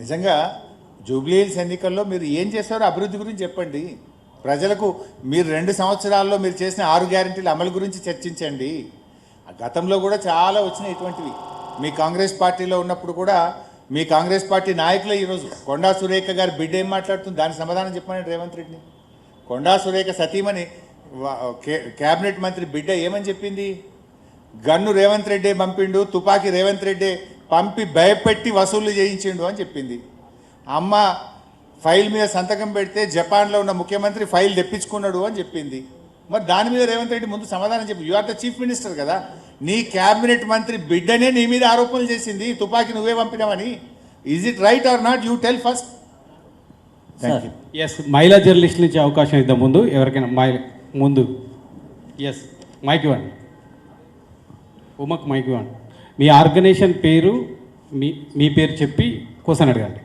నిజంగా జూబ్లీహిల్స్ ఎన్నికల్లో మీరు ఏం చేస్తారో అభివృద్ధి గురించి చెప్పండి. ప్రజలకు మీరు రెండు సంవత్సరాల్లో మీరు చేసిన ఆరు గ్యారంటీల అమలు గురించి చర్చించండి. ఆ గతంలో కూడా చాలా వచ్చినాయి ఇటువంటివి. మీ కాంగ్రెస్ పార్టీలో ఉన్నప్పుడు కూడా మీ కాంగ్రెస్ పార్టీ నాయకులే ఈరోజు కొండా సురేఖ గారి బిడ్డ ఏం మాట్లాడుతుంది? దాని సమాధానం చెప్పమని రేవంత్ రెడ్డిని. కొండా సురేఖ సతీమణి కే- కేబినెట్ మంత్రి బిడ్డ ఏమని చెప్పింది? గన్ను రేవంత్ రెడ్డే పంపిండు తుపాకీ రేవంత్ రెడ్డే పంపి భయపెట్టి వసూలు చేయించిండు అని చెప్పింది. అమ్మ ఫైల్ మీద సంతకం పెడితే జపాన్లో ఉన్న ముఖ్యమంత్రి ఫైల్ తెప్పించుకున్నాడు అని చెప్పింది. మరి దాని మీద రేవంత్ రెడ్డి ముందు సమాధానం చెప్పి. You are the chief minister కదా. నీ క్యాబినెట్ మంత్రి బిడ్డనే నీ మీద ఆరోపణలు చేసింది. తుపాకీ నువ్వే పంపినావని. Is it right or not you tell first thank you yes మహిళా జర్నలిస్ట్ నుంచి అవకాశం ఇద్దాం ముందు. ఎవరికైనా మహిళ ముందు. ఎస్ మైక్ ఇవ్వండి. ఉమక్ మైక్ ఇవ్వండి. మీ ఆర్గనైజేషన్ పేరు మీ మీ పేరు చెప్పి క్వశ్చన్ అడగండి.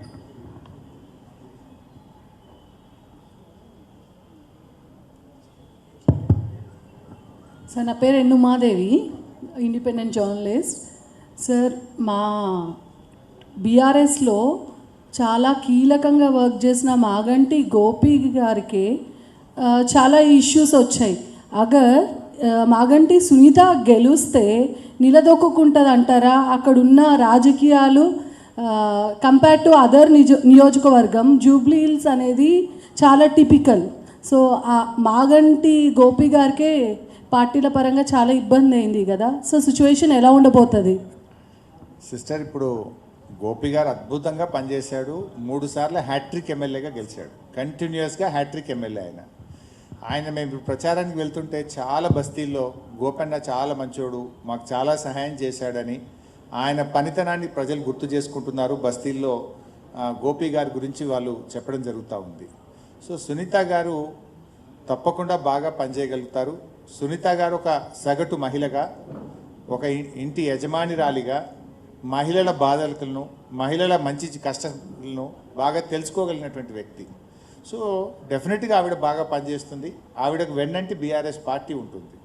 సార్ నా పేరు ఎన్నుమాదేవి ఇండిపెండెంట్ జర్నలిస్ట్ సార్ మా బీఆర్ఎస్లో చాలా కీలకంగా వర్క్ చేసిన మాగంటి గోపి గారికి చాలా ఇష్యూస్ వచ్చాయి. అగర్ మాగంటి సునీత గెలుస్తే నిలదొక్కుంటుంది అంటారా అక్కడున్న రాజకీయాలు కంపేర్ టు అదర్ నిజ నియోజకవర్గం జూబ్లీ హిల్స్ అనేది చాలా టిపికల్ సో ఆ మాగంటి గోపి గారికే పార్టీల పరంగా చాలా ఇబ్బంది అయింది కదా? సో సిచ్యువేషన్ ఎలా ఉండబోతుంది? సిస్టర్ ఇప్పుడు గోపి గారు అద్భుతంగా పనిచేశాడు. మూడు సార్లు హ్యాట్రిక్ ఎమ్మెల్యేగా గెలిచాడు. కంటిన్యూస్గా హ్యాట్రిక్ ఎమ్మెల్యే ఆయన ఆయన మేము ప్రచారానికి వెళ్తుంటే చాలా బస్తీల్లో గోపన్న చాలా మంచోడు మాకు చాలా సహాయం చేశాడని ఆయన పనితనాన్ని ప్రజలు గుర్తు చేసుకుంటున్నారు. బస్తీల్లో గోపి గారి గురించి వాళ్ళు చెప్పడం జరుగుతూ ఉంది. సో సునీత గారు తప్పకుండా బాగా పనిచేయగలుగుతారు. సునీత గారు ఒక సగటు మహిళగా ఒక ఇంటి యజమానిరాలిగా మహిళల బాధలను మహిళల మంచి కష్టాలను బాగా తెలుసుకోగలిగినటువంటి వ్యక్తి. సో డెఫినెట్గా ఆవిడ బాగా పనిచేస్తుంది. ఆవిడకు వెన్నంటి బీఆర్ఎస్ పార్టీ ఉంటుంది.